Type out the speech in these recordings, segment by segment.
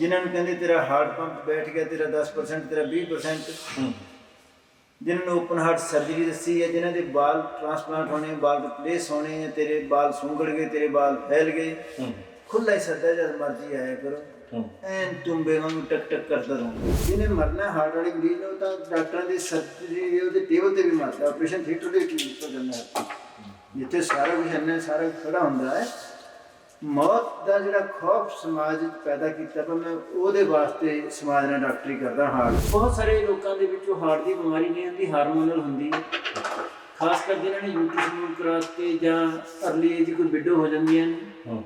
ਜਿਨ੍ਹਾਂ ਨੂੰ ਕਹਿੰਦੇ ਤੇਰਾ ਹਾਰਟ ਪੰਪ ਬੈਠ ਗਿਆ ਤੇਰਾ 10% ਤੇਰਾ 20% ਹੂੰ। ਜਿਨ੍ਹਾਂ ਨੂੰ ਓਪਨ ਹਾਰਟ ਸਰਜਰੀ ਦੱਸੀ ਹੈ ਜਿਨ੍ਹਾਂ ਦੇ ਬਾਲ ਟ੍ਰਾਂਸਪਲਾਂਟ ਹੋਣੇ ਬਾਲ ਰਿਪਲੇਸ ਹੋਣੇ ਤੇਰੇ ਬਾਲ ਸੁੰਗੜ ਗਏ ਤੇਰੇ ਬਾਲ ਫੈਲ ਗਏ। ਖੁੱਲਾ ਹੀ ਸੱਦਾ ਜਦ ਮਰਜ਼ੀ ਆਇਆ ਕਰੋ। ਐਨ ਤੁੰਬੇ ਵਾਂਗੂ ਟਕ ਟਕ ਕਰਦਾ ਰਹੂੰ ਜਿਹਨੇ ਮਰਨਾ ਹਾਰਟ ਵਾਲੀ ਮਰੀਜ਼ ਨੂੰ ਤਾਂ ਡਾਕਟਰਾਂ ਦੀ ਸਰਜਰੀ ਦੇ ਉਹਦੇ ਟੇਬਲ ਤੇ ਵੀ ਮਰਦਾ ਆਪਰੇਸ਼ਨ ਥੀਏਟਰ ਦੇ ਵਿੱਚ ਵੀ ਜਾਂਦਾ ਜਿੱਥੇ ਸਾਰਾ ਕੁਝ ਇੰਨਾ ਸਾਰਾ ਖੜਾ ਹੁੰਦਾ ਹੈ ਮੌਤ ਦਾ ਜਿਹੜਾ ਖੌਫ ਸਮਾਜ ਵਿੱਚ ਪੈਦਾ ਕੀਤਾ ਪਰ ਮੈਂ ਉਹਦੇ ਵਾਸਤੇ ਸਮਾਜ ਨਾਲ ਡਾਕਟਰੀ ਕਰਦਾ ਹਾਰਟ। ਬਹੁਤ ਸਾਰੇ ਲੋਕਾਂ ਦੇ ਵਿੱਚ ਉਹ ਹਾਰਟ ਦੀ ਬਿਮਾਰੀ ਨਹੀਂ ਹੁੰਦੀ ਹਾਰਮੋਨਲ ਹੁੰਦੀ। ਹੈ ਖਾਸ ਕਰ ਜਿਨ੍ਹਾਂ ਨੇ ਯੂਟਰਸ ਮੂਵ ਕਰਾ ਕੇ ਜਾਂ ਅਰਲੀ ਏਜ ਕੋਈ ਵਿਡੋ ਹੋ ਜਾਂਦੀਆਂ ਨੇ। ਹੂੰ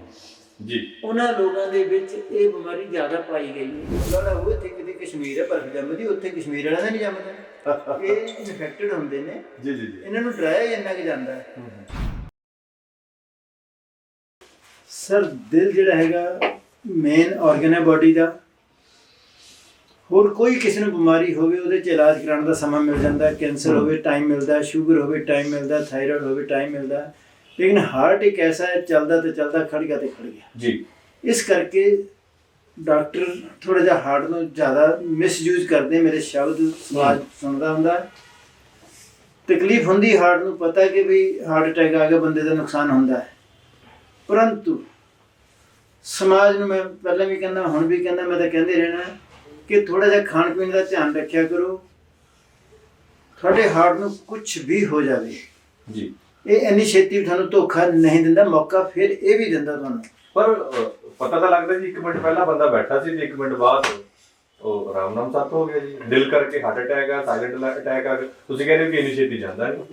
ਜੀ। ਉਹਨਾਂ ਲੋਕਾਂ ਦੇ ਵਿੱਚ ਇਹ ਬਿਮਾਰੀ ਜ਼ਿਆਦਾ ਪਾਈ ਗਈ ਹੈ। ਉਹ ਇੱਥੇ ਕਿਤੇ ਕਸ਼ਮੀਰ ਹੈ ਬਰਫ਼ ਜੰਮਦੀ ਉੱਥੇ ਕਸ਼ਮੀਰ ਵਾਲਾ ਦਾ ਨਹੀਂ ਜੰਮਦਾ। ਇਹ ਇਨਫੈਕਟਡ ਹੁੰਦੇ ਨੇ। ਜੀ ਜੀ ਜੀ। ਇਹਨਾਂ ਨੂੰ ਡਰਾਇਆ ਹੀ ਇੰਨਾ ਕਿ ਜਾਂਦਾ ਹੈ। ਸਰ ਦਿਲ ਜਿਹੜਾ ਹੈਗਾ ਮੇਨ ਆਰਗਨ ਹੈ ਬਾਡੀ ਦਾ। ਹੋਰ ਕੋਈ ਕਿਸੇ ਨੂੰ ਬਿਮਾਰੀ ਹੋਵੇ ਉਹਦੇ ਚ ਇਲਾਜ ਕਰਾਉਣ ਦਾ ਸਮਾਂ ਮਿਲ ਜਾਂਦਾ ਕੈਂਸਰ ਹੋਵੇ ਟਾਈਮ ਮਿਲਦਾ ਸ਼ੂਗਰ ਹੋਵੇ ਟਾਈਮ ਮਿਲਦਾ ਥਾਇਰਾਇਡ ਹੋਵੇ ਟਾਈਮ ਮਿਲਦਾ। ਲੇਕਿਨ ਹਾਰਟ ਇੱਕ ਐਸਾ ਹੈ ਚੱਲਦਾ ਤੇ ਚੱਲਦਾ ਖੜ ਗਿਆ ਤੇ ਖੜ ਗਿਆ ਜੀ। ਇਸ ਕਰਕੇ ਡਾਕਟਰ ਥੋੜਾ ਜਿਹਾ ਹਾਰਟ ਨੂੰ ਜ਼ਿਆਦਾ ਮਿਸਯੂਜ਼ ਕਰਦੇ ਮੇਰੇ ਸ਼ਬਦ ਸਮਾਜ ਸੁਣਦਾ ਹੁੰਦਾ। ਤਕਲੀਫ ਹੁੰਦੀ ਹਾਰਟ ਨੂੰ ਪਤਾ ਕਿ ਵੀ ਹਾਰਟ ਅਟੈਕ ਆ ਗਿਆ ਬੰਦੇ ਦਾ ਨੁਕਸਾਨ ਹੁੰਦਾ ਹੈ। ਪਰੰਤੂ ਸਮਾਜ ਨੂੰ ਮੈਂ ਪਹਿਲਾਂ ਵੀ ਕਹਿੰਦਾ ਹੁਣ ਵੀ ਕਹਿੰਦਾ ਮੈਂ ਤਾਂ ਕਹਿੰਦੇ ਰਹਿਣਾ ਕਿ ਥੋੜਾ ਜਿਹਾ ਖਾਣ ਪੀਣ ਦਾ ਧਿਆਨ ਰੱਖਿਆ ਕਰੋ। ਤੁਹਾਡੇ ਹਾਰਟ ਨੂੰ ਕੁਝ ਵੀ ਹੋ ਜਾਵੇ ਜੀ। ਇਹ ਇੰਨੀ ਛੇਤੀ ਤੁਹਾਨੂੰ ਧੋਖਾ ਨਹੀਂ ਦਿੰਦਾ ਮੌਕਾ ਫਿਰ ਇਹ ਵੀ ਦਿੰਦਾ ਤੁਹਾਨੂੰ। ਪਰ ਪਤਾ ਤਾਂ ਲੱਗਦਾ ਜੀ 1 ਮਿੰਟ ਪਹਿਲਾਂ ਬੰਦਾ ਬੈਠਾ ਸੀ ਤੇ 1 ਮਿੰਟ ਬਾਅਦ ਉਹ ਆਰਾਮ ਨਾਮ ਸੱਤ ਹੋ ਗਿਆ ਜੀ। ਦਿਲ ਕਰਕੇ ਹਾਰਟ ਅਟੈਕ ਆ ਸਾਇਲੈਂਟ ਅਟੈਕ ਆ। ਤੁਸੀਂ ਕਹਿੰਦੇ ਹੋ ਕਿ ਇੰਨੀ ਛੇਤੀ ਜਾਂਦਾ ਨਹੀਂ।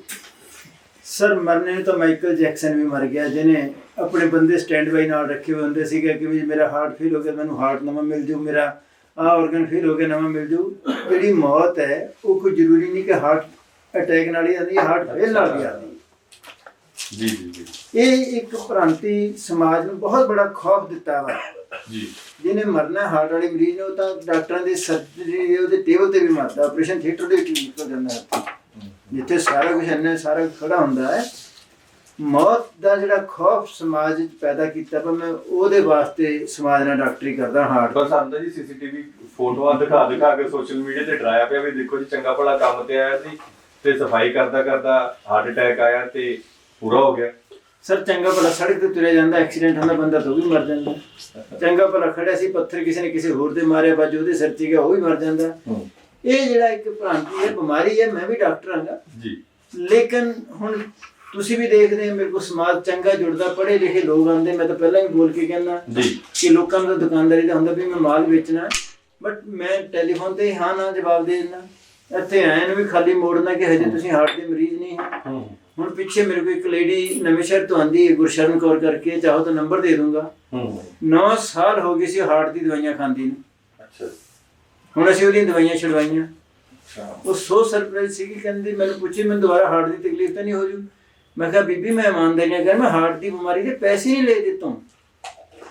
ਸਰ ਮਰਨੇ ਤਾਂ ਮਾਈਕਲ ਜੈਕਸਨ ਵੀ ਮਰ ਗਿਆ ਜਿਹਨੇ ਆਪਣੇ ਬੰਦੇ ਸਟੈਂਡ ਬਾਈ ਨਾਲ ਰੱਖੇ ਹੋਏ ਹੁੰਦੇ ਸੀਗੇ ਕਿ ਵੀ ਮੇਰਾ ਹਾਰਟ ਫੇਲ ਹੋ ਗਿਆ ਮੈਨੂੰ ਹਾਰਟ ਨਵਾਂ ਮਿਲ ਜੂ ਮੇਰਾ ਆਹ ਆਰਗਨ ਫੇਲ ਹੋ ਗਿਆ ਨਵਾਂ ਮਿਲ ਜੂ ਜਿਹੜੀ ਮੌਤ ਹੈ ਉਹ ਕੋਈ ਜ਼ਰੂਰੀ ਨਹੀਂ ਕਿ ਹਾਰਟ ਅਟੈਕ ਨਾਲ ਹੀ ਆਉਂਦੀ ਹਾਰਟ ਫੇਲ ਨਾਲ ਵੀ ਆਉਂਦੀ। ਜੀ ਜੀ ਜੀ। ਇਹ ਇੱਕ ਭ੍ਰਾਂਤੀ ਸਮਾਜ ਨੂੰ ਬਹੁਤ ਬੜਾ ਖੌਫ ਦਿੱਤਾ ਵਾ। ਜੀ। ਜਿਹਨੇ ਮਰਨਾ ਹਾਰਟ ਵਾਲੀ ਮਰੀਜ਼ ਨੂੰ ਤਾਂ ਡਾਕਟਰਾਂ ਦੀ ਸਰਜਰੀ ਉਹਦੇ ਟੇਬਲ ਤੇ ਵੀ ਮਰਦਾ ਆਪਰੇਸ਼ਨ ਥੀਏਟਰ ਦੇ ਵਿੱਚ ਵੀ ਜਾਂਦਾ। ਹੈ ਜਿੱਥੇ ਸਾਰਾ ਕੁਝ ਇੰਨਾ ਸਾਰਾ ਖੜਾ ਹੁੰਦਾ ਹੈ ਮੌਤ ਦਾ ਜਿਹੜਾ ਖੌਫ ਸਮਾਜ ਵਿੱਚ ਪੈਦਾ ਕੀਤਾ ਪਰ ਮੈਂ ਉਹਦੇ ਵਾਸਤੇ ਸਮਾਜ ਨਾਲ ਡਾਕਟਰੀ ਕਰਦਾ ਹਾਰਟ ਬਸ ਆਂਦਾ ਜੀ ਸੀਸੀਟੀਵੀ ਫੋਟੋਆਂ ਦਿਖਾ ਦਿਖਾ ਕੇ ਸੋਸ਼ਲ ਮੀਡੀਆ ਤੇ ਡਰਾਇਆ ਪਿਆ ਵੀ ਦੇਖੋ ਜੀ ਚੰਗਾ ਭਲਾ ਕੰਮ ਤੇ ਆਇਆ ਸੀ ਤੇ ਸਫ਼ਾਈ ਕਰਦਾ ਕਰਦਾ ਹਾਰਟ ਅਟੈਕ ਆਇਆ ਤੇ ਪੂਰਾ ਹੋ ਗਿਆ। ਸਰ ਚੰਗਾ ਭਲਾ ਸੜਕ ਤੇ ਤੁਰਿਆ ਜਾਂਦਾ ਐਕਸੀਡੈਂਟ ਹੁੰਦਾ ਬੰਦਾ ਤਾਂ ਵੀ ਮਰ ਜਾਂਦਾ। ਚੰਗਾ ਭਲਾ ਖੜਿਆ ਸੀ ਪੱਥਰ ਕਿਸੇ ਨੇ ਕਿਸੇ ਹੋਰ ਦੇ ਮਾਰਿਆ ਬਾਜੂ ਉਹਦੇ ਸਿਰ 'ਚ ਗਿਆ ਉਹ ਵੀ ਮਰ ਜਾਂਦਾ। ਇਹ ਜਿਹੜਾ ਇੱਕ ਭ੍ਰਾਂਤੀ ਹੈ ਬਿਮਾਰੀ ਹੈ ਮੈਂ ਵੀ ਡਾਕਟਰ ਹਾਂਗਾ ਜੀ। ਲੇਕਿਨ ਹੁਣ ਤੁਸੀਂ ਵੀ ਦੇਖਦੇ ਹੋ ਮੇਰੇ ਕੋਲ ਸਮਾਜ ਚੰਗਾ ਜੁੜਦਾ ਪੜ੍ਹੇ ਲਿਖੇ ਲੋਕ ਆਉਂਦੇ ਮੈਂ ਤਾਂ ਪਹਿਲਾਂ ਵੀ ਬੋਲ ਕੇ ਕਹਿੰਦਾ ਕਿ ਲੋਕਾਂ ਨੂੰ ਤਾਂ ਦੁਕਾਨਦਾਰੀ ਦਾ ਹੁੰਦਾ ਵੀ ਮੈਂ ਮਾਲ ਵੇਚਣਾ ਬਟ ਮੈਂ ਟੈਲੀਫੋਨ ਤੇ ਹਾਂ ਨਾ ਜਵਾਬ ਦੇ ਦਿੰਦਾ। ਇੱਥੇ ਆਏ ਨੂੰ ਵੀ ਖਾਲੀ ਮੋੜਨਾ ਕਿ ਹਜੇ ਤੁਸੀਂ ਹਾਰਟ ਦੇ ਮਰੀਜ਼ ਨਹੀਂ ਹੋ। ਹੂੰ। ਹੁਣ ਪਿੱਛੇ ਮੇਰੇ ਕੋਲ ਇੱਕ ਲੇਡੀ ਨਵੇਂ ਸ਼ਹਿਰ ਤੋਂ ਆਂਦੀ ਹੈ ਗੁਰਸ਼ਰਨ ਕੌਰ ਕਰਕੇ ਚਾਹੋ ਤਾਂ ਨੰਬਰ ਦੇ ਦੂੰਗਾ। ਹੂੰ। 9 ਸਾਲ ਹੋ ਗਏ ਸੀ ਹਾਰਟ ਦੀ ਦਵਾਈਆਂ ਖਾਂਦੀ ਨੂੰ। ਅੱਛਾ। ਹੁਣ ਅਸੀਂ ਉਹਦੀਆਂ ਦਵਾਈਆਂ ਛੁਡਵਾਈਆਂ ਉਹ ਸੋ ਸਰਪ੍ਰਾਈਜ਼ ਸੀ ਕਿ ਕਹਿੰਦੀ ਮੈਨੂੰ ਪੁੱਛੀ ਮੈਨੂੰ ਦੁਬਾਰਾ ਹਾਰਟ ਦੀ ਤਕਲੀਫ ਤਾਂ ਨਹੀਂ ਹੋ ਜੂ। ਮੈਂ ਕਿਹਾ ਬੀਬੀ ਮੈਂ ਇਮਾਨਦਾਰੀ ਨਾਲ ਮੈਂ ਹਾਰਟ ਦੀ ਬਿਮਾਰੀ ਦੇ ਪੈਸੇ ਨਹੀਂ ਲੈ ਦਿੱਤੋਂ।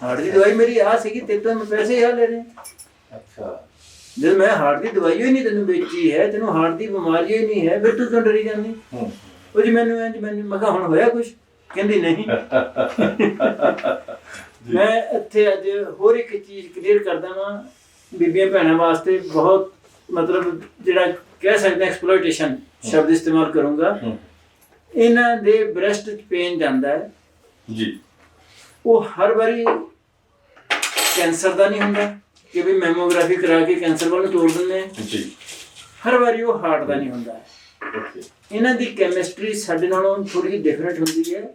ਹਾਰਟ ਦੀ ਦਵਾਈ ਮੇਰੀ ਆ ਸੀਗੀ ਤੇ ਤੋਂ ਮੈਂ ਪੈਸੇ ਆ ਲੈ ਰਹੇ ਅੱਛਾ। ਜਦ ਮੈਂ ਹਾਰਟ ਦੀ ਦਵਾਈ ਹੀ ਨਹੀਂ ਤੈਨੂੰ ਵੇਚੀ ਹੈ ਤੈਨੂੰ ਹਾਰਟ ਦੀ ਬਿਮਾਰੀ ਹੀ ਨਹੀਂ ਹੈ ਫਿਰ ਤੂੰ ਕਿਉਂ ਡਰੀ ਜਾਂਦੀ? ਉਹ ਜੀ ਮੈਨੂੰ ਇੰਜ ਮੈਨੂੰ ਮੈਂ ਕਿਹਾ ਹੁਣ ਹੋਇਆ ਕੁਝ ਕਹਿੰਦੀ ਨਹੀਂ। ਮੈਂ ਇੱਥੇ ਅੱਜ ਹੋਰ ਇੱਕ ਚੀਜ਼ ਕਲੀਅਰ ਕਰਦਾ ਵਾਂ। ਬੀਬੀਆਂ ਭੈਣਾਂ ਵਾਸਤੇ ਬਹੁਤ ਮਤਲਬ ਜਿਹੜਾ ਕਹਿ ਸਕਦੇ ਐਕਸਪਲੋਇਟੇਸ਼ਨ ਸ਼ਬਦ ਇਸਤੇਮਾਲ ਕਰੂੰਗਾ। ਇਹਨਾਂ ਦੇ ਬ੍ਰੈਸਟ ਚ ਪੇਨ ਜਾਂਦਾ ਹੈ। ਜੀ। ਉਹ ਹਰ ਵਾਰੀ ਕੈਂਸਰ ਦਾ ਨਹੀਂ ਹੁੰਦਾ ਕਿ ਵੀ ਮੈਮੋਗ੍ਰਾਫੀ ਕਰਾ ਕੇ ਕੈਂਸਰ ਵੱਲ ਤੋੜ ਦਿੰਦੇ ਆ। ਜੀ। ਹਰ ਵਾਰੀ ਉਹ ਹਾਰਟ ਦਾ ਨਹੀਂ ਹੁੰਦਾ। ਇਹਨਾਂ ਦੀ ਕੈਮਿਸਟਰੀ ਸਾਡੇ ਨਾਲੋਂ ਥੋੜੀ ਜਿਹੀ ਡਿਫਰੈਂਟ ਹੁੰਦੀ ਹੈ।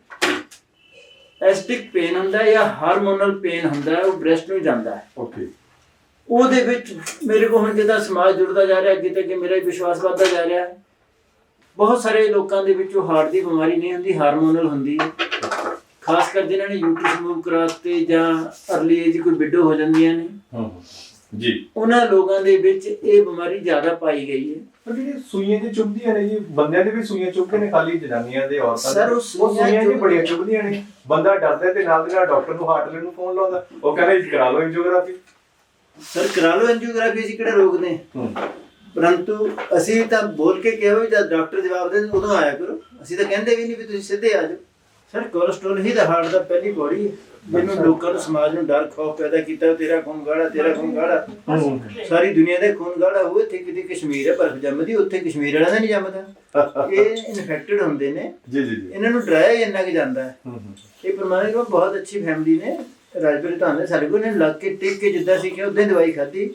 ਐਸਟਿਕ ਪੇਨ ਹੁੰਦਾ ਜਾਂ ਹਾਰਮੋਨਲ ਪੇਨ ਹੁੰਦਾ ਉਹ ਬ੍ਰੈਸਟ ਨੂੰ ਜਾਂਦਾ ਹੈ। ਓਕੇ ਉਹਦੇ ਵਿੱਚ ਮੇਰੇ ਕੋਲ ਹੁਣ ਜਿੱਦਾਂ ਸਮਾਜ ਜੁੜਦਾ ਜਾ ਰਿਹਾ ਅੱਗੇ ਤੇ ਅੱਗੇ ਮੇਰਾ ਵਿਸ਼ਵਾਸ ਵੱਧਦਾ ਜਾ ਰਿਹਾ। ਬਹੁਤ ਸਾਰੇ ਲੋਕਾਂ ਦੇ ਵਿੱਚ ਉਹ ਹਾਰਟ ਦੀ ਬਿਮਾਰੀ ਨਹੀਂ ਹੁੰਦੀ ਹਾਰਮੋਨਲ ਹੁੰਦੀ ਹੈ। ਖਾਸ ਕਰ ਜਿਨ੍ਹਾਂ ਨੇ ਯੂਟਰਸ ਮੂਵ ਕਰਾਤੇ ਜਾਂ ਅਰਲੀ ਏਜ ਕੋਈ ਵਿਡੋ ਹੋ ਜਾਂਦੀਆਂ ਨੇ। ਹੂੰ ਜੀ। ਉਹਨਾਂ ਲੋਕਾਂ ਦੇ ਵਿੱਚ ਇਹ ਬਿਮਾਰੀ ਜ਼ਿਆਦਾ ਪਾਈ ਗਈ ਹੈ। ਪਰ ਜਿਹੜੀ ਸੂਈਆਂ ਜੇ ਚੁੱਭਦੀਆਂ ਨੇ ਜੀ ਬੰਦਿਆਂ ਦੇ ਵੀ ਸੂਈਆਂ ਚੁੱਭਦੇ ਨੇ ਖਾਲੀ ਜਨਾਨੀਆਂ ਦੇ ਔਰਤਾਂ ਦੇ। ਉਹ ਸੂਈਆਂ ਜੀ ਬੜੀਆਂ ਚੁੱਭਦੀਆਂ ਨੇ। ਬੰਦਾ ਡਰਦਾ ਤੇ ਨਾਲ ਦੇ ਨਾਲ ਡਾਕਟਰ ਨੂੰ ਹਾਰਟ ਨੂੰ ਫੋਨ ਲਾਉਂਦਾ। ਉਹ ਕਹਿੰਦਾ ਜੀ ਕਰਾ ਲਓ ਐਂਜੀਓਗ੍ਰਾਫੀ ਸਰ ਕਰਾ ਲਓ ਐਂਜੀਓਗ੍ਰਾਫੀ ਅਸੀਂ ਕਿਹੜਾ ਹਾਂ? ਹੂੰ। ਪਰੰਤੂ ਅਸੀਂ ਤਾਂ ਬੋਲ ਕੇ ਕਿਹਾ ਵੀ ਜਦ ਡਾਕਟਰ ਜਵਾਬ ਦੇ ਉਦੋਂ ਆਇਆ ਕਰੋ। ਅਸੀਂ ਤਾਂ ਕਹਿੰਦੇ ਵੀ ਨਹੀਂ ਵੀ ਤੁਸੀਂ ਸਿੱਧੇ ਆ ਜਾਓ। ਸਰ ਕੋਲੇਸਟ੍ਰੋਲ ਹੀ ਤਾਂ ਹਾਰਟ ਦਾ ਪਹਿਲੀ ਬੋੜੀ ਜਿਹਨੂੰ ਲੋਕਾਂ ਨੂੰ ਸਮਾਜ ਨੂੰ ਡਰ ਖੌਫ ਪੈਦਾ ਕੀਤਾ ਤੇਰਾ ਖੂਨ ਗਾੜਾ ਤੇਰਾ ਖੂਨ ਗਾੜਾ। ਸਾਰੀ ਦੁਨੀਆ ਦੇ ਖੂਨ ਗਾੜਾ ਹੋਏ ਇੱਥੇ ਕਿਤੇ ਕਸ਼ਮੀਰ ਹੈ ਬਰਫ਼ ਜੰਮਦੀ ਉੱਥੇ ਕਸ਼ਮੀਰ ਵਾਲਿਆਂ ਦਾ ਨਹੀਂ ਜੰਮਦਾ। ਇਹ ਇਨਫੈਕਟਡ ਹੁੰਦੇ ਨੇ। ਜੀ ਜੀ ਇਹਨਾਂ ਨੂੰ ਡਰਾਇਆ ਹੀ ਇੰਨਾ ਕਿ ਜਾਂਦਾ ਹੈ। ਹੂੰ ਹੂੰ। ਇਹ ਪਰਮਾਤਮਾ ਦੀ ਬਹੁਤ ਅੱਛੀ ਫੈਮਿਲੀ ਨੇ। ਰਾਜਪੁਰੀ ਤਾਂ ਨੇ ਸਾਡੇ ਕੋਲ ਨੇ ਲੱਗ ਕੇ ਟਿਕ ਕੇ ਜਿੱਦਾਂ ਸੀ ਕਿ ਹੀ ਦਵਾਈ ਖਾਧੀ।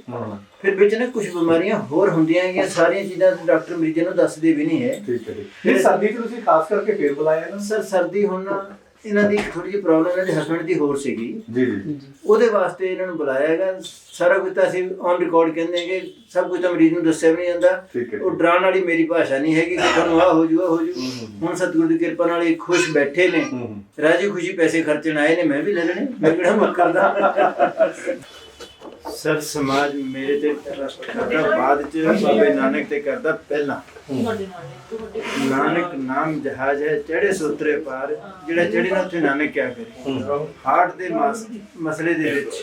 ਫਿਰ ਵਿੱਚ ਨਾ ਕੁਝ ਬਿਮਾਰੀਆਂ ਹੋਰ ਹੁੰਦੀਆਂ ਹੈਗੀਆਂ ਸਾਰੀਆਂ ਚੀਜ਼ਾਂ ਡਾਕਟਰ ਮਰੀਜ਼ਾਂ ਨੂੰ ਦੱਸਦੇ ਵੀ ਨਹੀਂ ਹੈ। ਠੀਕ ਹੈ ਜੀ। ਇਹ ਸਰਦੀ ਚ ਤੁਸੀਂ ਖਾਸ ਕਰਕੇ ਫੇਰ ਬੁਲਾਇਆ ਨਾ। ਸਰ ਸਰਦੀ ਹੁਣ ਨਾ ਇਹਨਾਂ ਦੀ ਥੋੜੀ ਜਿਹੀ ਪ੍ਰੋਬਲਮ ਇਹਨਾਂ ਦੇ ਹਸਬੰਡ ਦੀ ਹੋਰ ਸੀਗੀ। ਜੀ ਜੀ। ਉਹਦੇ ਵਾਸਤੇ ਇਹਨਾਂ ਨੂੰ ਬੁਲਾਇਆ ਹੈਗਾ। ਸਾਰਾ ਕੁਝ ਤਾਂ ਅਸੀਂ ਔਨ ਰਿਕਾਰਡ ਕਹਿੰਦੇ ਕਿ ਸਭ ਕੁਝ ਤਾਂ ਮਰੀਜ਼ ਨੂੰ ਦੱਸਿਆ ਵੀ ਨਹੀਂ ਜਾਂਦਾ। ਉਹ ਡਰਾਉਣ ਵਾਲੀ ਮੇਰੀ ਭਾਸ਼ਾ ਨਹੀਂ ਹੈਗੀ ਕਿ ਤੁਹਾਨੂੰ ਆ ਹੋ ਜੂਗਾ ਹੋ ਜੂ। ਹੁਣ ਸਤਿਗੁਰੂ ਦੀ ਕਿਰਪਾ ਨਾਲ ਇਹ ਖੁਸ਼ ਬੈਠੇ ਨੇ। ਰਾਜੀ ਖੁਸ਼ੀ ਪੈਸੇ ਖਰਚਣ ਆਏ ਨੇ ਮੈਂ ਵੀ ਲੈ ਲੈਣੇ। ਮੈਂ ਕਿਹੜਾ ਮੁੱਕਰਦਾ ਸਰ ਸਮਾਜ ਮੇਰੇ ਤੇ ਟਰਸਟ ਕਰਦਾ ਬਾਅਦ ਚ ਬਾਬੇ ਨਾਨਕ ਤੇ ਕਰਦਾ ਪਹਿਲਾਂ। ਨਾਨਕ ਨਾਮ ਜਹਾਜ਼ ਹੈ ਚੜੇ ਸੂਤਰੇ ਪਾਰ ਜਿਹੜਾ ਚੜੇ ਨਾ ਉੱਥੇ ਨਾਨਕ ਕਿਆ ਕਰੇ। ਹਾਰਟ ਦੇ ਮਸ- ਮਸਲੇ ਦੇ ਵਿੱਚ।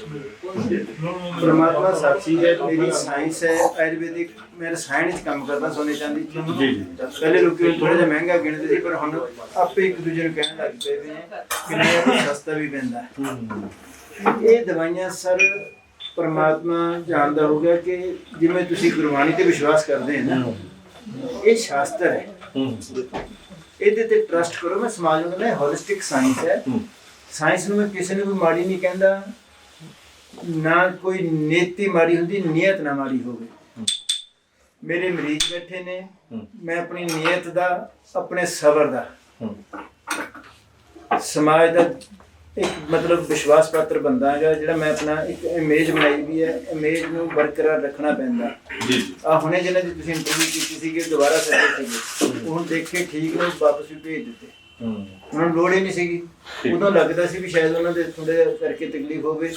ਪਰਮਾਤਮਾ ਸਾਖੀ ਹੈ ਮੇਰੀ ਸਾਇੰਸ ਹੈ ਆਯੁਰਵੈਦਿਕ ਮੈਂ ਰਸਾਇਣ ਚ ਕੰਮ ਕਰਦਾ ਸੋਨੇ ਚਾਂਦੀ ਚ ਜੀ ਜੀ। ਪਹਿਲੇ ਲੋਕੀ ਥੋੜਾ ਜਿਹਾ ਮਹਿੰਗਾ ਗਿਣਦੇ ਸੀ ਪਰ ਹੁਣ ਆਪੇ ਇੱਕ ਦੂਜੇ ਨੂੰ ਕਹਿਣ ਲੱਗ ਪਏ ਵੀ ਨੇ ਕਿ ਨਹੀਂ ਇਹ ਸਸਤਾ ਵੀ ਪੈਂਦਾ। ਇਹ ਦਵਾਈਆਂ ਸਰ ਪਰਮਾਤਮਾ ਜਾਣਦਾ ਹੋਗਾ ਕਿ ਜਿਵੇਂ ਤੁਸੀਂ ਗੁਰਬਾਣੀ ਤੇ ਵਿਸ਼ਵਾਸ ਕਰਦੇ ਹੋ ਨਾ ਇਹ ਸ਼ਾਸਤਰ ਹੈ। ਇਹਦੇ ਤੇ ਟਰਸਟ ਕਰੋ ਮੈਂ ਸਮਾਜ ਨੂੰ ਕਹਿੰਦਾ ਹੋਲਿਸਟਿਕ ਸਾਇੰਸ ਹੈ। ਸਾਇੰਸ ਨੂੰ ਮੈਂ ਕਿਸੇ ਨੂੰ ਵੀ ਮਾੜੀ ਨਹੀਂ ਕਹਿੰਦਾ। ਨਾ ਕੋਈ ਨੀਤੀ ਮਾੜੀ ਹੁੰਦੀ ਨੀਅਤ ਨਾ ਮਾੜੀ ਹੋਵੇ। ਮੇਰੇ ਮਰੀਜ਼ ਬੈਠੇ ਨੇ। ਮੈਂ ਆਪਣੀ ਨੀਅਤ ਦਾ ਆਪਣੇ ਸਬਰ ਦਾ। ਸਮਾਜ ਦਾ ਇੱਕ ਮਤਲਬ ਵਿਸ਼ਵਾਸ ਪਾਤਰ ਬੰਦਾ ਹੈਗਾ ਜਿਹੜਾ ਮੈਂ ਆਪਣਾ ਇੱਕ ਇਮੇਜ ਬਣਾਈ ਵੀ ਹੈ ਇਮੇਜ ਨੂੰ ਬਰਕਰਾਰ ਰੱਖਣਾ ਪੈਂਦਾ। ਜੀ ਆ ਹੁਣੇ ਜਿਹਨਾਂ ਦੀ ਤੁਸੀਂ ਇੰਟਰਵਿਊ ਕੀਤੀ ਸੀ ਕਿ ਦੁਬਾਰਾ ਸੱਦੇ ਸੀਗੇ ਹੁਣ ਦੇਖ ਕੇ ਠੀਕ ਨੇ ਵਾਪਸ ਵੀ ਭੇਜ ਦਿੱਤੇ। ਹੂੰ। ਉਹਨਾਂ ਨੂੰ ਲੋੜ ਹੀ ਨਹੀਂ ਸੀਗੀ। ਉਦੋਂ ਲੱਗਦਾ ਸੀ ਵੀ ਸ਼ਾਇਦ ਉਹਨਾਂ ਦੇ ਥੋੜੇ ਕਰਕੇ ਤਕਲੀਫ ਹੋਵੇ।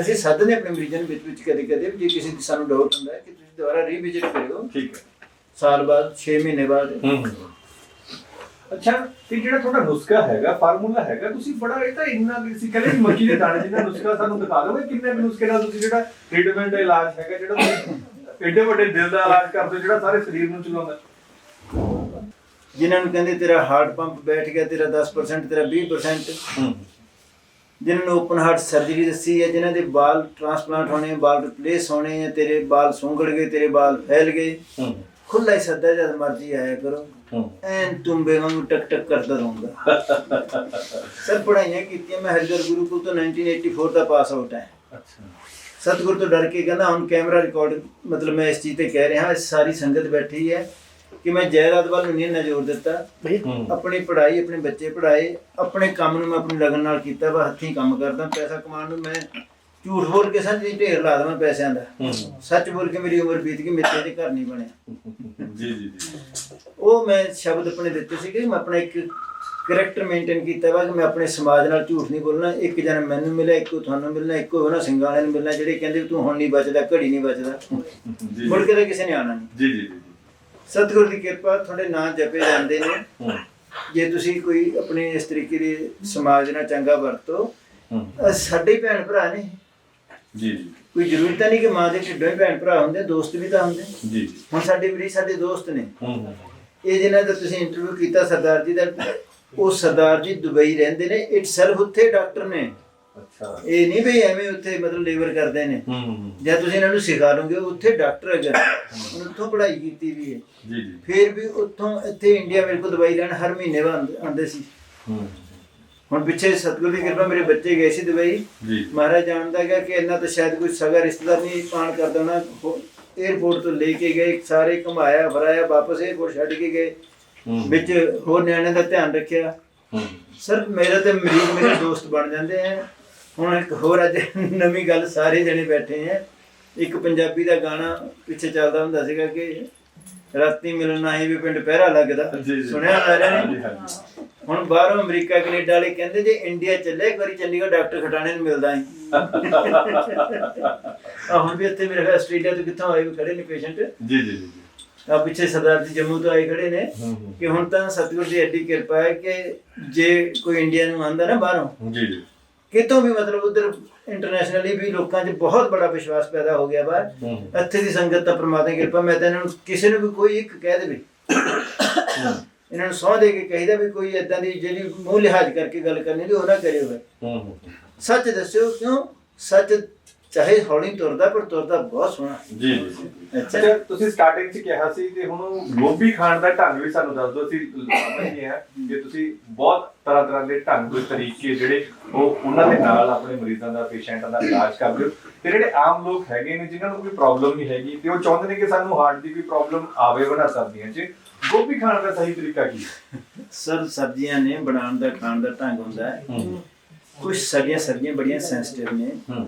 ਅਸੀਂ ਸੱਦਨੇ ਆਪਣੇ ਮਰੀਜ਼ਾਂ ਨੂੰ ਵਿੱਚ ਵਿੱਚ ਕਦੇ ਕਦੇ ਜੇ ਕਿਸੇ ਦੀ ਸਾਨੂੰ ਡਾਊਟ ਹੁੰਦਾ ਹੈ ਕਿ ਤੁਸੀਂ ਦੁਬਾਰਾ ਰੀਵਿਜ਼ਿਟ ਕਰਿਓ। ਠੀਕ ਹੈ। ਸਾਲ ਬਾਅਦ 6 ਮਹੀਨੇ ਬਾਅਦ। ਹੂੰ। ਅੱਛਾ ਤੇ ਜਿਹੜਾ ਤੁਹਾਡਾ ਨੁਸਖਾ ਹੈਗਾ ਫਾਰਮੂਲਾ ਹੈਗਾ ਤੁਸੀਂ ਬੜਾ ਇਹ ਤਾਂ ਇੰਨਾ ਸੀ ਕਹਿੰਦੇ ਮੱਕੀ ਦੇ ਦਾਣੇ ਜਿੰਨਾ ਨੁਸਖਾ ਸਾਨੂੰ ਦਿਖਾ ਦੋਗੇ ਕਿੰਨੇ ਨੁਸਖੇ ਨਾਲ ਤੁਸੀਂ ਜਿਹੜਾ ਟ੍ਰੀਟਮੈਂਟ ਦਾ ਇਲਾਜ ਹੈਗਾ ਜਿਹੜਾ ਤੁਸੀਂ ਐਡੇ ਵੱਡੇ ਦਿਲ ਦਾ ਇਲਾਜ ਕਰਦੇ ਜਿਹੜਾ ਸਾਰੇ ਸਰੀਰ ਨੂੰ ਚਲਾਉਂਦਾ। ਜਿਨ੍ਹਾਂ ਨੂੰ ਕਹਿੰਦੇ ਤੇਰਾ ਹਾਰਟ ਪੰਪ ਬੈਠ ਗਿਆ ਤੇਰਾ 10% ਤੇਰਾ 20% ਹੂੰ। ਜਿਨ੍ਹਾਂ ਨੂੰ ਓਪਨ ਹਾਰਟ ਸਰਜਰੀ ਦੱਸੀ ਹੈ ਜਿਨ੍ਹਾਂ ਦੇ ਬਾਲ ਟ੍ਰਾਂਸਪਲਾਂਟ ਹੋਣੇ ਬਾਲ ਰਿਪਲੇਸ ਹੋਣੇ ਆ ਤੇਰੇ ਬਾਲ ਸੁੰਗੜ ਗਏ ਤੇਰੇ ਬਾਲ ਫੈਲ ਗਏ। ਖੁੱਲਾ ਹੀ ਸੱਦਾ ਜਦ ਮਰਜ਼ੀ ਆਇਆ ਕਰੋ। ਐਨ ਤੁੰਬੇ ਵਾਂਗੂ ਟਕ ਟਕ ਕਰਦਾ ਰਹੂੰਗਾ। ਸਰ ਪੜਾਈਆਂ ਕੀਤੀਆਂ। ਮੈਂ ਹਰਿਦਰ ਗੁਰੂਕੁਲ ਤੋਂ 1984 ਦਾ ਪਾਸ ਆਊਟ ਹੈ। ਅੱਛਾ। ਸਤਿਗੁਰ ਤੋਂ ਡਰ ਕੇ ਕਹਿੰਦਾ ਹੁਣ ਕੈਮਰਾ ਰਿਕਾਰਡ ਮਤਲਬ ਮੈਂ ਇਸ ਚੀਜ਼ ਤੇ ਕਹਿ ਰਿਹਾ ਇਸ ਸਾਰੀ ਸੰਗਤ ਬੈਠੀ ਹੈ ਕਿ ਮੈਂ ਜਾਇਦਾਦ ਵੱਲ ਨਹੀਂ ਇੰਨਾ ਜ਼ੋਰ ਦਿੱਤਾ। ਆਪਣੀ ਪੜ੍ਹਾਈ ਆਪਣੇ ਬੱਚੇ ਪੜ੍ਹਾਏ ਆਪਣੇ ਕੰਮ ਨੂੰ ਮੈਂ ਆਪਣੀ ਲਗਨ ਨਾਲ ਕੀਤਾ ਵਾ ਹੱਥੀਂ ਕੰਮ ਕਰਦਾ ਪੈਸਾ ਕਮਾਉਣ ਨੂੰ ਮੈਂ ਝੂਠ ਬੋਲ ਕੇ ਸੱਚ ਦੀ ਢੇਰ ਲਾ ਦੇਵਾਂ ਪੈਸਿਆਂ ਦਾ। ਸੱਚ ਬੋਲ ਕੇ ਮੇਰੀ ਉਮਰ ਬੀਤ ਗਈ ਮੇਰੇ ਤੇ ਘਰ ਨਹੀਂ ਬਣਿਆ। ਜੀ ਜੀ ਜੀ। ਉਹ ਮੈਂ ਸ਼ਬਦ ਆਪਣੇ ਦਿੱਤੇ ਸੀ ਕਿ ਮੈਂ ਆਪਣਾ ਇੱਕ ਕਰੈਕਟਰ ਮੇਨਟੇਨ ਕੀਤਾ ਵਾ ਕਿ ਮੈਂ ਆਪਣੇ ਸਮਾਜ ਨਾਲ ਝੂਠ ਨਹੀਂ ਬੋਲਣਾ। ਇੱਕ ਜਨ ਮੈਨੂੰ ਮਿਲਿਆ ਇੱਕੋ ਤੁਹਾਨੂੰ ਮਿਲਣਾ ਇੱਕੋ ਉਹਨਾਂ ਸਿੰਘਾਂ ਵਾਲਿਆਂ ਨੂੰ ਮਿਲਣਾ ਜਿਹੜੇ ਕਹਿੰਦੇ ਤੂੰ ਹੁਣ ਨਹੀਂ ਬਚਦਾ ਘੜੀ ਨਹੀਂ ਬਚਦਾ। ਮੁੜ ਕੇ ਕਿਸੇ ਨੇ ਆਣਾ ਨਹੀਂ। ਜੀ ਜੀ ਜੀ ਸਤਿਗੁਰ ਦੀ ਕਿਰਪਾ ਤੁਹਾਡੇ ਨਾਂ ਜਪੇ ਜਾਂਦੇ ਨੇ। ਜੇ ਤੁਸੀਂ ਕੋਈ ਆਪਣੇ ਇਸ ਤਰੀਕੇ ਦੇ ਸਮਾਜ ਨਾਲ ਚੰਗਾ ਵਰਤੋ ਸਾਡੇ ਭੈਣ ਭਰਾ ਨੇ ਜੀ ਜੀ। ਕੋਈ ਜ਼ਰੂਰੀ ਤਾਂ ਨਹੀਂ ਕਿ ਮਾਂ ਦੇ ਢਿੱਡੋਂ ਹੀ ਭੈਣ ਭਰਾ ਹੁੰਦੇ ਦੋਸਤ ਵੀ ਤਾਂ ਹੁੰਦੇ। ਜੀ ਜੀ। ਹੁਣ ਸਾਡੇ ਮਰੀਜ਼ ਸਾਡੇ ਦੋਸਤ ਨੇ। ਹੂੰ ਇਹ ਜਿਹਨਾਂ ਦਾ ਤੁਸੀਂ ਇੰਟਰਵਿਊ ਕੀਤਾ ਸਰਦਾਰ ਜੀ ਦਾ ਉਹ ਸਰਦਾਰ ਜੀ ਦੁਬਈ ਰਹਿੰਦੇ ਨੇ। ਇਟਸੈਲਫ ਉੱਥੇ ਡਾਕਟਰ ਨੇ। ਅੱਛਾ। ਇਹ ਨਹੀਂ ਵੀ ਐਵੇਂ ਉੱਥੇ ਮਤਲਬ ਲੇਬਰ ਕਰਦੇ ਨੇ। ਹੂੰ ਜੇ ਤੁਸੀਂ ਇਹਨਾਂ ਨੂੰ ਸਿਖਾ ਲਓਗੇ ਉੱਥੇ ਡਾਕਟਰ ਹੈਗਾ। ਉਹਨੇ ਉੱਥੋਂ ਪੜ੍ਹਾਈ ਕੀਤੀ ਵੀ ਹੈ। ਜੀ ਜੀ। ਫਿਰ ਵੀ ਉੱਥੋਂ ਇੱਥੇ ਇੰਡੀਆ ਮੇਰੇ ਕੋਲ ਦਵਾਈ ਲੈਣ ਹਰ ਮਹੀਨੇ ਆਉਂਦੇ ਸੀ। ਹੂੰ। ਹੁਣ ਪਿੱਛੇ ਸਤਿਗੁਰ ਦੀ ਕਿਰਪਾ ਮੇਰੇ ਬੱਚੇ ਗਏ ਸੀ ਦੁਬਈ। ਜੀ। ਮਹਾਰਾਜ ਜਾਣਦਾ ਹੈ ਕਿ ਇੰਨਾ ਤਾਂ ਸ਼ਾਇਦ ਕੋਈ ਸਗਾ ਰਿਸ਼ਤੇਦਾਰ ਨਹੀਂ ਪਾਣ ਕਰ ਦੇਣਾ 에어ਪੋਰਟ ਤੋਂ ਲੈ ਕੇ ਗਏ ਸਾਰੇ ਘਮਾਇਆ ਫਰਾਇਆ ਵਾਪਸ 에어ਪੋਰਟ ਛੱਡ ਕੇ ਗਏ। ਵਿੱਚ ਹੋਰ ਨਿਆਣੇ ਦਾ ਧਿਆਨ ਰੱਖਿਆ। ਸਰ ਮੇਰੇ ਤੇ ਮਰੀਜ਼ ਮੇਰੇ ਦੋਸਤ ਬਣ ਜਾਂਦੇ ਆ। ਹੁਣ ਇੱਕ ਹੋਰ ਅੱਜ ਨਵੀਂ ਗੱਲ ਸਾਰੇ ਜਣੇ ਬੈਠੇ ਆ। ਇੱਕ ਪੰਜਾਬੀ ਦਾ ਗਾਣਾ ਪਿੱਛੇ ਚੱਲਦਾ ਹੁੰਦਾ ਸੀਗਾ ਕਿ ਰਾਤੀ ਮਿਲਣ ਆਏ ਵੀ ਪਿੰਡ ਪਹਿਰਾ ਲੱਗਦਾ। ਸੁਣਿਆ ਸਾਰਿਆਂ ਨੇ ਹੁਣ ਬਾਹਰੋਂ ਅਮਰੀਕਾ ਕੈਨੇਡਾ ਵਾਲੇ ਕਹਿੰਦੇ ਜੇ ਇੰਡੀਆ ਚੱਲੇ ਇੱਕ ਵਾਰੀ ਚੰਡੀਗੜ੍ਹ ਡਾਕਟਰ ਖਟਾਣੇ ਨੂੰ ਮਿਲਦਾ ਹੈ ਆ ਹੁਣ ਵੀ ਇੱਥੇ ਮੇਰੇ ਖਿਆਲ ਆਸਟ੍ਰੇਲੀਆ ਤੋਂ ਕਿੱਥੋਂ ਆਏ ਵੀ ਖੜੇ ਨੇ ਪੇਸ਼ੈਂਟ? ਜੀ ਜੀ ਜੀ ਆ ਪਿੱਛੇ ਸਰਦਾਰ ਜੀ ਜੰਮੂ ਤੋਂ ਆਏ ਖੜੇ ਨੇ ਹੂੰ ਹੂੰ। ਕਿ ਹੁਣ ਤਾਂ ਸਤਿਗੁਰ ਦੀ ਐਡੀ ਕਿਰਪਾ ਹੈ ਕਿ ਜੇ ਕੋਈ ਇੰਡੀਆ ਨੂੰ ਆਂਦਾ ਨਾ ਬਾਹਰੋਂ ਜੀ ਜੀ। ਕਿਤੋਂ ਵੀ ਮਤਲਬ ਉਧਰ ਇੰਟਰਨੈਸ਼ਨਲੀ ਵੀ ਲੋਕਾਂ 'ਚ ਬਹੁਤ ਬੜਾ ਵਿਸ਼ਵਾਸ ਪੈਦਾ ਹੋ ਗਿਆ ਵਾ ਇੱਥੇ ਦੀ ਸੰਗਤ ਦਾ ਪ੍ਰਮਾਤਮਾ ਦੀ ਕਿਰਪਾ ਮੈਂ ਤਾਂ ਇਹਨਾਂ ਨੂੰ ਕਿਸੇ ਨੂੰ ਵੀ ਕੋਈ ਇੱਕ ਕਹਿ ਦੇਵੇ। ਇਹਨਾਂ ਨੂੰ ਸਹੁੰ ਦੇ ਕੇ ਕਹੀਦਾ ਵੀ ਕੋਈ ਇਦਾਂ ਦੀ ਜਿਹੜੀ ਮੂੰਹ ਲਿਹਾਜ਼ ਕਰਕੇ ਗੱਲ ਕਰਨੀ ਤੇ ਉਹ ਨਾ ਕਰਿਓ। ਸੱਚ ਦੱਸਿਓ ਕਿਉਂ? ਸੱਚ ਚਾਹੇ ਹੌਲੀ ਤੁਰਦਾ ਪਰ ਤੁਰਦਾ ਬਹੁਤ ਸੋਹਣਾ। ਜੀ ਜੀ ਅੱਛਾ। ਤੁਸੀਂ ਸਟਾਰਟਿੰਗ 'ਚ ਕਿਹਾ ਸੀ ਕਿ ਹੁਣ ਗੋਭੀ ਖਾਣ ਦਾ ਢੰਗ ਵੀ ਸਾਨੂੰ ਦੱਸ ਦਿਓ ਅਸੀਂ ਸਮਝਦੇ ਹਾਂ ਕਿ ਤੁਸੀਂ ਬਹੁਤ ਤਰ੍ਹਾਂ ਤਰ੍ਹਾਂ ਦੇ ਢੰਗ ਦੇ ਤਰੀਕੇ ਜਿਹੜੇ ਉਹ ਉਹਨਾਂ ਦੇ ਨਾਲ ਆਪਣੇ ਮਰੀਜ਼ਾਂ ਦਾ ਪੇਸ਼ੈਂਟਾਂ ਦਾ ਇਲਾਜ ਕਰਦੇ ਹੋ ਤੇ ਜਿਹੜੇ ਆਮ ਲੋਕ ਹੈਗੇ ਨੇ ਜਿਨ੍ਹਾਂ ਨੂੰ ਕੋਈ ਪ੍ਰੋਬਲਮ ਨਹੀਂ ਹੈਗੀ ਤੇ ਉਹ ਚਾਹੁੰਦੇ ਨੇ ਕਿ ਸਾਨੂੰ ਹਾਰਟ ਦੀ ਵੀ ਪ੍ਰੋਬਲਮ ਆਵੇ ਬਣਾ ਸਰਦੀਆਂ 'ਚ ਗੋਭੀ ਖਾਣ ਦਾ ਸਹੀ ਤਰੀਕਾ ਕੀ ਹੈ? ਸਰ ਸਬਜ਼ੀਆਂ ਨੇ ਬਣਾਉਣ ਦਾ ਖਾਣ ਦਾ ਢੰਗ ਹੁੰਦਾ ਹੈ। ਕੁਝ ਸਾਰੀਆਂ ਸਬਜ਼ੀਆਂ ਬੜੀਆਂ ਸੈਂਸਿਟਿਵ ਨੇ। ਹੂੰ।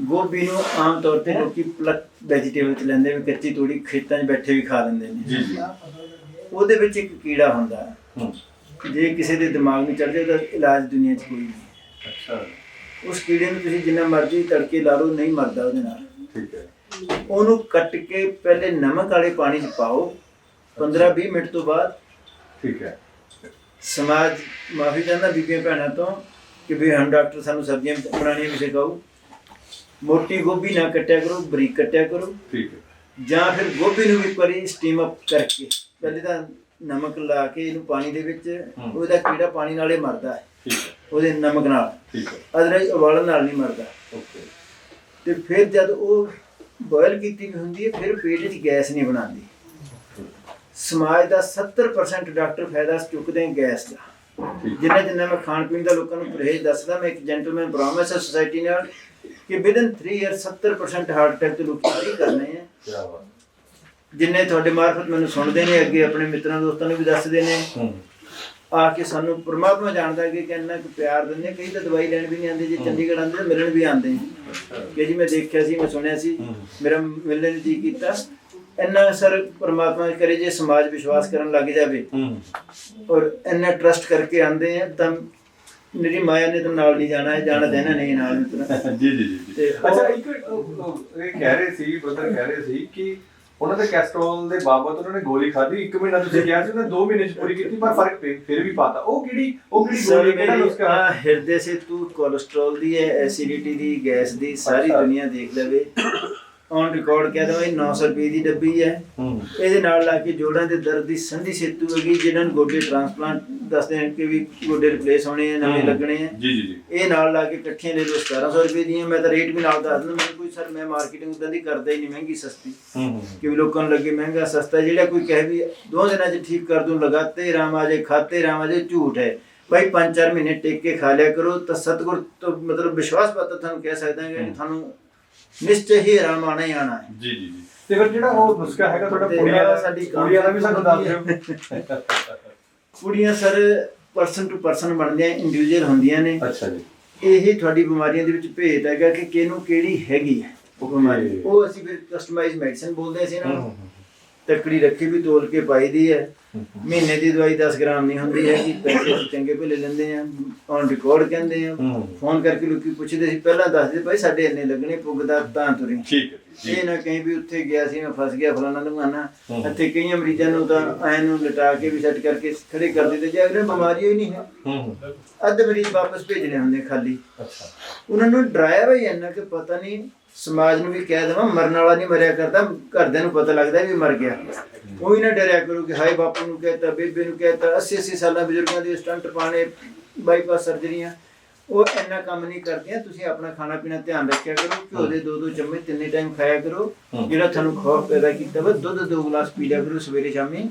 ਗੋਭੀ ਨੂੰ ਆਮ ਤੌਰ ਤੇ ਲੋਕੀ ਪਲਕ ਵੈਜੀਟੇਬਲ ਚ ਲੈਂਦੇ ਵੀ ਕੱਚੀ ਤੋੜੀ ਖੇਤਾਂ 'ਚ ਬੈਠੇ ਵੀ ਖਾ ਲੈਂਦੇ ਨੇ। ਜੀ ਜੀ। ਉਹਦੇ ਵਿੱਚ ਇੱਕ ਕੀੜਾ ਹੁੰਦਾ। ਹੈ। ਜੇ ਕਿਸੇ ਦੇ ਦਿਮਾਗ ਨੂੰ ਚੜ ਜਾਏ ਤਾਂ ਇਲਾਜ ਦੁਨੀਆ 'ਚ ਕੋਈ ਨਹੀਂ। ਅੱਛਾ। ਉਸ ਕੀੜੇ ਨੂੰ ਤੁਸੀਂ ਜਿੰਨਾ ਮਰਜ਼ੀ ਤੜਕੇ ਲਾ ਲਓ ਨਹੀਂ ਮਰਦਾ ਉਹਦੇ ਨਾਲ। ਠੀਕ ਹੈ। ਉਹਨੂੰ ਕੱਟ ਕੇ ਪਹਿਲੇ ਨਮਕ ਵਾਲੇ ਪਾਣੀ 'ਚ ਪਾਓ। 15-20 ਮਿੰਟ ਤੋਂ ਬਾਅਦ ਠੀਕ ਹੈ। ਸਮਾਜ ਮਾਫੀ ਚਾਹੁੰਦਾ ਬੀਬੀਆਂ ਭੈਣਾਂ ਤੋਂ ਕਿ ਵੀ ਹਾਂ ਡਾਕਟਰ ਸਾਨੂੰ ਸਬਜ਼ੀਆਂ ਬਣਾਉਣੀਆਂ ਵੀ ਸਿਖਾਓ। ਮੋਟੀ ਗੋਭੀ ਨਾ ਕੱਟਿਆ ਕਰੋ ਬਰੀਕ ਕੱਟਿਆ ਕਰੋ। ਠੀਕ ਹੈ। ਜਾਂ ਫਿਰ ਗੋਭੀ ਨੂੰ ਵੀ ਪਰੀ ਸਟੀਮ ਅਪ ਕਰਕੇ ਪਹਿਲੇ ਤਾਂ ਨਮਕ ਲਾ ਕੇ ਇਹਨੂੰ ਪਾਣੀ ਦੇ ਵਿੱਚ। ਉਹਦਾ ਕੀੜਾ ਪਾਣੀ ਨਾਲੇ ਮਰਦਾ ਹੈ। ਠੀਕ ਹੈ। ਉਹਦੇ ਨਮਕ ਨਾਲ। ਠੀਕ ਹੈ। ਅਦਰਵਾਈਜ਼ ਉਬਾਲਣ ਨਾਲ ਨਹੀਂ ਮਰਦਾ। ਓਕੇ। ਤੇ ਫਿਰ ਜਦ ਉਹ ਬੋਇਲ ਕੀਤੀ ਹੁੰਦੀ ਹੈ ਫਿਰ ਪੇਟ ਵਿੱਚ ਗੈਸ ਨਹੀਂ ਬਣਾਉਂਦੀ। ਸਮਾਜ ਦਾ 70% ਡਾਕਟਰ ਫਾਇਦਾ ਚੁੱਕਦੇ ਹੈ ਗੈਸ ਦਾ। ਜਿੰਨਾ ਜਿੰਨਾ ਮੈਂ ਖਾਣ ਪੀਣ ਦਾ ਲੋਕਾਂ ਨੂੰ ਪਰਹੇਜ਼ ਦੱਸਦਾ ਮੈਂ ਇੱਕ ਜੈਂਟਲਮੈਨ ਪ੍ਰੋਮਿਸ ਸੁਸਾਇਟੀ ਨਾਲ। ਕਿ ਵਿਦਨ 3 ਇਅਰ 70% ਹਾਰਟ ਅਟੈਕ ਤੋਂ ਲੋਕ ਸਹੀ ਕਰਨੇ ਆ ਜਿੰਨੇ ਤੁਹਾਡੇ ਮਾਰਫਤ ਮੈਨੂੰ ਸੁਣਦੇ ਨੇ ਅੱਗੇ ਆਪਣੇ ਮਿੱਤਰਾਂ ਦੋਸਤਾਂ ਨੂੰ ਵੀ ਦੱਸਦੇ ਨੇ ਆ ਕੇ ਸਾਨੂੰ ਪ੍ਰਮਾਤਮਾ ਜਾਣਦਾ ਕਿ ਕਿੰਨਾ ਕੁ ਪਿਆਰ ਦਿੰਦੇ ਕਈ ਤਾਂ ਦਵਾਈ ਲੈਣ ਵੀ ਨਹੀਂ ਆਉਂਦੇ ਜੇ ਚੰਡੀਗੜ੍ਹ ਆਉਂਦੇ ਤਾਂ ਮਿਲਣ ਵੀ ਆਉਂਦੇ ਕਿ ਜੀ ਮੈਂ ਦੇਖਿਆ ਸੀ ਮੈਂ ਸੁਣਿਆ ਸੀ। ਮੇਰਾ ਮਿਲਣ ਨੂੰ ਜੀ ਕੀਤਾ ਇੰਨਾ ਸਰ ਪ੍ਰਮਾਤਮਾ ਕਰੇ ਜੇ ਸਮਾਜ ਵਿਸ਼ਵਾਸ ਕਰਨ ਲੱਗ ਜਾਵੇ ਔਰ ਇੰਨਾ ਟਰਸਟ ਕਰਕੇ ਆਉਂਦੇ ਆ ਤਾਂ ਮੇਰੀ ਮਾਇਆ ਨੇ ਤਾਂ ਨਾਲ ਨਹੀਂ ਜਾਣਾ ਹੈ ਜਾਣਾ ਦੇਣਾ ਨਹੀਂ ਨਾਲ ਜੀ ਜੀ ਜੀ ਅੱਛਾ ਇੱਕ ਉਹ- ਉਹ ਇਹ ਕਹਿ ਰਹੇ ਸੀ ਬ੍ਰਦਰ ਕਹਿ ਰਹੇ ਸੀ ਕਿ ਉਹਨਾਂ ਦੇ ਕੈਸਟਰੋਲ ਦੇ ਬਾਬਤ ਉਹਨਾਂ ਨੇ ਗੋਲੀ ਖਾਧੀ ਇੱਕ ਮਹੀਨਾ ਤੁਸੀਂ ਕਿਹਾ ਸੀ ਉਹਨੇ 2 ਮਹੀਨੇ ਚ ਪੂਰੀ ਕੀਤੀ ਪਰ ਫ਼ਰਕ ਪੈ- ਫਿਰ ਵੀ ਪਾਤਾ। ਉਹ ਕਿਹੜੀ ਉਹ ਕਿਹੜੀ ਸਰ ਗੋਲੀ ਕਿਹੜਾ ਨੁਸਖਾ ਆਹ ਹਿਰਦੇ ਸੇ ਤੂੰ ਕੋਲੇਸਟ੍ਰੋਲ ਦੀ ਹੈ ਐਸਿਡਿਟੀ ਦੀ ਗੈਸ ਦੀ ਸਾਰੀ ਅੱਛਾ। ਦੁਨੀਆ ਦੇਖ ਲਵੇ। ਔਨ ਰਿਕਾਰਡ ਕਹਿ ਦਵਾਂ ਇਹ 900 ਰੁਪਏ ਦੀ ਡੱਬੀ ਹੈ। ਹੂੰ। ਇਹਦੇ ਨਾਲ ਲਾ ਕੇ ਜੋੜਾਂ ਦੇ ਦਰਦ ਦੀ ਸੰਧੀ ਸੇਤੂ ਹੈਗੀ ਜਿਹਨਾਂ ਨੂੰ ਗੋਡੇ ਟ੍ਰਾਂਸਪਲਾਂਟ ਦੱਸਦੇ ਹਨ ਕਿ ਵੀ ਗੋਡੇ ਰਿਪਲੇਸ ਹੋਣੇ ਆ ਨਵੇਂ। ਲੱਗਣੇ ਆ। ਜੀ ਜੀ ਜੀ। ਇਹ ਨਾਲ ਲਾ ਕੇ ਇਕੱਠੀਆਂ ਲੈ ਲਓ 1700 ਰੁਪਏ ਦੀਆਂ। ਮੈਂ ਤਾਂ ਰੇਟ ਵੀ ਨਾਲ ਦੱਸ ਦਿੰਦਾ ਮੈਨੂੰ ਕੋਈ ਸਰ ਮੈਂ ਮਾਰਕੀਟਿੰਗ ਉਦਾਂ ਦੀ ਕਰਦਾ ਹੀ ਨਹੀਂ ਮਹਿੰਗੀ ਸਸਤੀ। ਹੂੰ ਹੂੰ ਕਿ ਵੀ ਲੋਕਾਂ ਨੂੰ ਲੱਗੇ ਮਹਿੰਗਾ ਸਸਤਾ। ਜਿਹੜਾ ਕੋਈ ਕਹੇ ਵੀ ਦੋ ਦਿਨਾਂ 'ਚ ਠੀਕ ਕਰ ਦੂੰ ਲਗਾਤੇ ਰਾਮ ਆ ਜਾਏ ਖਾਤੇ ਰਾਮ ਆ ਜਾਏ ਝੂਠ ਹੈ। ਭਾਈ ਪੰਜ ਚਾਰ ਮਹੀਨੇ ਟੇਕ ਕੇ ਖਾ ਲਿਆ ਕਰੋ ਤਾਂ ਸਤਗੁਰ ਤੋਂ ਮਤਲਬ ਵਿਸ਼ਵਾਸ ਪੱਤਰ ਤੁਹਾਨੂੰ ਕਹਿ ਸਕਦਾ ਹਾਂ। ਕਿ। ਤੁਹਾਨੂੰ ਨਿਸ਼ਚੈ ਹੀ ਆਰਾਮ ਆਣਾ ਹੀ ਆਣਾ ਹੈ। ਜੀ ਜੀ ਜੀ। ਤੇ ਫਿਰ ਜਿਹੜਾ ਉਹ ਨੁਸਖਾ ਹੈਗਾ ਤੁਹਾਡਾ ਕੁੜੀਆਂ ਦਾ ਸਾਡੀ ਕੁੜੀਆਂ ਦਾ ਵੀ ਸਾਨੂੰ ਦੱਸ ਦਿਓ। ਕੁੜੀਆਂ ਸਰ ਪਰਸਨ ਟੂ ਪਰਸਨ ਬਣਦੀਆਂ ਇੰਡੀਵਿਜੂਅਲ ਹੁੰਦੀਆਂ ਨੇ। ਅੱਛਾ ਜੀ। ਇਹ ਤੁਹਾਡੀ ਬਿਮਾਰੀਆਂ ਦੇ ਵਿੱਚ ਭੇਦ ਹੈਗਾ ਕਿ ਕਿਹਨੂੰ ਕਿਹੜੀ ਹੈਗੀ ਹੈ। ਉਹ ਬਿਮਾਰੀ. ਉਹ ਅਸੀਂ ਫਿਰ ਕਸਟਮਾਈਜ਼ ਮੈਡੀਸਨ ਬੋਲਦੇ ਸੀ ਹੂੰ ਨਾ ਤਕੜੀ ਰੱਖੀ ਵੀ ਤੋਲ ਕੇ ਪਾਈ ਦੀ ਹੈ। ਹੂੰ ਮਹੀਨੇ ਦੀ ਦਵਾਈ 10 ਗ੍ਰਾਮ ਨਹੀਂ ਹੁੰਦੀ ਹੈਗੀ ਪੈਸੇ ਅਸੀਂ ਚੰਗੇ ਭਲੇ ਲੈਂਦੇ ਆ ਔਨ ਰਿਕਾਰਡ ਕਹਿੰਦੇ ਆ ਹੂੰ। ਫੋਨ ਕਰਕੇ ਲੋਕੀ ਪੁੱਛਦੇ ਸੀ ਪਹਿਲਾਂ ਦੱਸਦੇ ਭਾਈ ਸਾਡੇ ਇੰਨੇ ਲੱਗਣੇ ਪੁੱਗਦਾ ਤਾਂ ਤੁਰੀ। ਠੀਕ ਹੈ ਜੀ ਇਹ ਨਾ ਕਹੀਂ ਵੀ ਉੱਥੇ ਗਿਆ ਸੀ ਮੈਂ ਫਸ ਗਿਆ ਫਲਾਣਾ ਲੰਘਾਣਾ ਹੂੰ। ਇੱਥੇ ਕਈਆਂ ਮਰੀਜ਼ਾਂ ਨੂੰ ਤਾਂ ਐਨ ਨੂੰ ਲਟਾ ਕੇ ਵੀ ਸੈੱਟ ਕਰਕੇ ਖੜੇ ਕਰ ਦਿੰਦੇ ਜੇ ਅਗਲੇ ਬਿਮਾਰੀ ਹੀ ਨਹੀਂ ਹੈ। ਹੂੰ ਹੂੰ। ਅੱਧ ਮਰੀਜ਼ ਵਾਪਸ ਭੇਜਣੇ ਹੁੰਦੇ ਖਾਲੀ। ਅੱਛਾ। ਉਹਨਾਂ ਨੂੰ ਡਰਾਇਆ ਵੀ ਇੰਨਾ ਕਿ ਪਤਾ ਨਹੀਂ ਸਮਾਜ ਨੂੰ ਵੀ ਕਹਿ ਦੇਵਾਂ, ਮਰਨ ਵਾਲਾ ਨਹੀਂ ਮਰਿਆ ਕਰਦਾ, ਘਰਦਿਆਂ ਨੂੰ ਪਤਾ ਲੱਗਦਾ ਵੀ ਮਰ ਗਿਆ। ਉਹ ਹੀ ਨਾ ਡਰਿਆ ਕਰੋ ਕਿ ਹਾਏ ਬਾਪੂ ਨੂੰ ਕਹਿਤਾ, ਬੇਬੇ ਨੂੰ ਕਹਿਤਾ 80 80 ਸਾਲਾਂ ਬਜ਼ੁਰਗਾਂ ਦੇ ਸਟੰਟ ਪਾਣੇ ਬਾਈਪਾਸ ਸਰਜਰੀਆਂ। ਉਹ ਇੰਨਾ ਕੰਮ ਨਹੀਂ ਕਰਦੀਆਂ, ਤੁਸੀਂ ਆਪਣਾ ਖਾਣਾ ਪੀਣਾ ਧਿਆਨ ਰੱਖਿਆ ਕਰੋ, ਘਿਓ ਦੇ ਦੋ ਦੋ ਚਮਚ ਤਿੰਨੇ ਟਾਈਮ ਖਾਇਆ ਕਰੋ। ਜਿਹੜਾ ਤੁਹਾਨੂੰ ਖੌਫ ਪੈਦਾ ਕੀਤਾ ਵਾ, ਦੁੱਧ ਦੋ ਗਲਾਸ ਪੀ ਲਿਆ ਕਰੋ ਸਵੇਰੇ ਸ਼ਾਮੀ।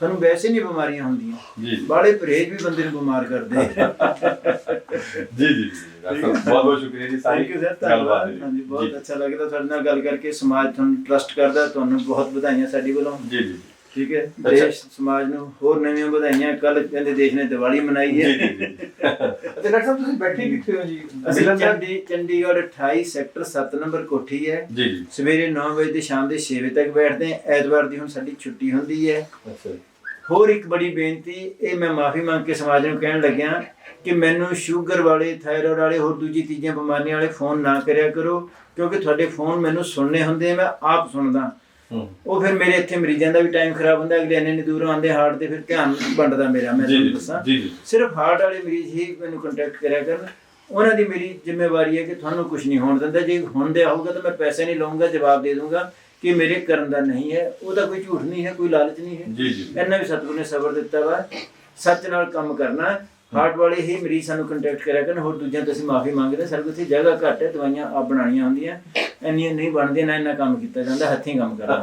ਤੁਹਾਨੂੰ ਵੈਸੇ ਨਹੀਂ ਬਿਮਾਰੀਆਂ ਹੁੰਦੀਆਂ। ਜੀ ਬਾਲੇ ਪਰਹੇਜ਼ ਵੀ ਬੰਦੇ ਨੂੰ ਬਿਮਾਰ ਕਰਦੇ ਜੀ ਜੀ ਬਹੁਤ ਬਹੁਤ ਸ਼ੁਕਰੀਆ ਜੀ ਸਾਰੀ ਥੈਂਕ ਯੂ ਸਰ ਗੱਲਬਾਤ ਧੰਨਵਾਦ। ਹਾਂਜੀ ਜੀ, ਬਹੁਤ ਅੱਛਾ ਲੱਗਦਾ ਤੁਹਾਡੇ ਨਾਲ ਗੱਲ ਕਰਕੇ। ਸਮਾਜ ਤੁਹਾਨੂੰ ਟਰਸਟ ਕਰਦਾ ਤੁਹਾਨੂੰ ਬਹੁਤ ਵਧਾਈਆਂ ਸਾਡੀ ਵੱਲੋਂ। ਜੀ ਜੀ ਠੀਕ ਹੈ। ਦੇਸ਼ ਸਮਾਜ ਨੂੰ ਹੋਰ ਨਵੀਆਂ ਵਧਾਈਆਂ। ਕੱਲ ਕਹਿੰਦੇ ਦੇਸ਼ ਨੇ ਦੀਵਾਲੀ ਮਨਾਈ ਜੀ ਹੈ। ਜੀ ਜੀ ਅੱਛਾ ਡਾਕਟਰ ਸਾਹਿਬ ਤੁਸੀਂ ਬੈਠੇ ਕਿੱਥੇ ਹੋ ਜੀ? ਅਸੀਂ ਚੰਡੀ ਚੰਡੀਗੜ੍ਹ 28 ਸੈਕਟਰ 7 ਨੰਬਰ ਕੋਠੀ ਹੈ। ਜੀ ਜੀ। ਸਵੇਰੇ 9 ਵਜੇ ਤੇ ਸ਼ਾਮ ਦੇ 6 ਵਜੇ ਤੱਕ ਬੈਠਦੇ ਐਤਵਾਰ ਦੀ ਹੁਣ ਸਾਡੀ ਛੁੱਟੀ ਹੁੰਦੀ ਹੈ। ਅੱਛਾ ਹੋਰ ਇੱਕ ਬੜੀ ਬੇਨਤੀ ਇਹ ਮੈਂ ਮਾਫੀ ਮੰਗ ਕੇ ਸਮਾਜ ਨੂੰ ਕਹਿਣ ਲੱਗਿਆ ਕਿ ਮੈਨੂੰ ਸ਼ੂਗਰ ਵਾਲੇ ਥਾਇਰਾਇਡ ਵਾਲੇ ਹੋਰ ਦੂਜੀ ਤੀਜੀਆਂ ਬਿਮਾਰੀਆਂ ਵਾਲੇ ਫੋਨ ਨਾ ਕਰਿਆ ਕਰੋ ਕਿਉਂਕਿ ਤੁਹਾਡੇ ਫੋਨ ਮੈਨੂੰ ਸੁਣਨੇ ਹੁੰਦੇ ਮੈਂ ਆਪ ਸੁਣਦਾ। ਉਹ ਫਿਰ ਮੇਰੇ ਇੱਥੇ ਮਰੀਜ਼ਾਂ ਦਾ ਵੀ ਟਾਈਮ ਖਰਾਬ ਹੁੰਦਾ ਅਗਲੇ ਇੰਨੇ ਇੰਨੇ ਦੂਰੋਂ ਆਉਂਦੇ ਹਾਰਟ ਤੇ ਫਿਰ ਧਿਆਨ ਵੰਡਦਾ ਮੇਰਾ ਮੈਂ ਤੁਹਾਨੂੰ ਦੱਸਾਂ। ਸਿਰਫ ਹਾਰਟ ਵਾਲੇ ਮਰੀਜ਼ ਹੀ ਮੈਨੂੰ ਕੰਟੈਕਟ ਕਰਿਆ ਕਰਨ। ਉਹਨਾਂ ਦੀ ਮੇਰੀ ਜ਼ਿੰਮੇਵਾਰੀ ਹੈ ਕਿ ਤੁਹਾਨੂੰ ਕੁਝ ਨਹੀਂ ਹੋਣ ਦਿੰਦਾ ਜੇ ਹੁੰਦਿਆ ਹੋਊਗਾ ਤਾਂ ਮੈਂ ਪੈਸੇ ਨਹੀਂ ਲਵਾਂਗਾ ਜਵਾਬ ਦੇ ਦੂੰਗਾ ਕਿ ਮੇਰੇ ਕਰਨ ਦਾ ਨਹੀਂ ਹੈ ਉਹਦਾ ਕੋਈ ਝੂਠ ਨਹੀਂ ਹੈ ਕੋਈ ਲਾਲਚ ਨਹੀਂ ਹੈ। ਜੀ ਜੀ। ਇੰਨਾ ਵੀ ਸਤਿਗੁਰ ਨੇ ਸਬਰ ਦਿੱਤਾ ਵਾ। ਸੱਚ ਨਾਲ ਕੰਮ ਕਰਨਾ ਹਾਰਟ ਵਾਲੇ ਹੀ ਮਰੀਜ਼ ਸਾਨੂੰ ਕੰਟੈਕਟ ਕਰਿਆ ਕਰਨ ਹੋਰ ਦੂਜਿਆਂ ਤੋਂ ਅਸੀਂ ਮਾਫੀ ਮੰਗਦੇ ਹਾਂ। ਸਾਡੇ ਕੋਲ ਜਗ੍ਹਾ ਘੱਟ ਹੈ ਦਵਾਈਆਂ ਆਪ ਬਣਾਉਣੀਆਂ ਹੁੰਦੀਆਂ। ਇੰਨੀਆਂ ਨਹੀਂ ਬਣਦੀਆਂ ਨਾ ਇੰਨਾ ਕੰਮ ਕੀਤਾ ਜਾਂਦਾ ਹੱਥੀਂ ਕੰਮ ਕਰਨਾ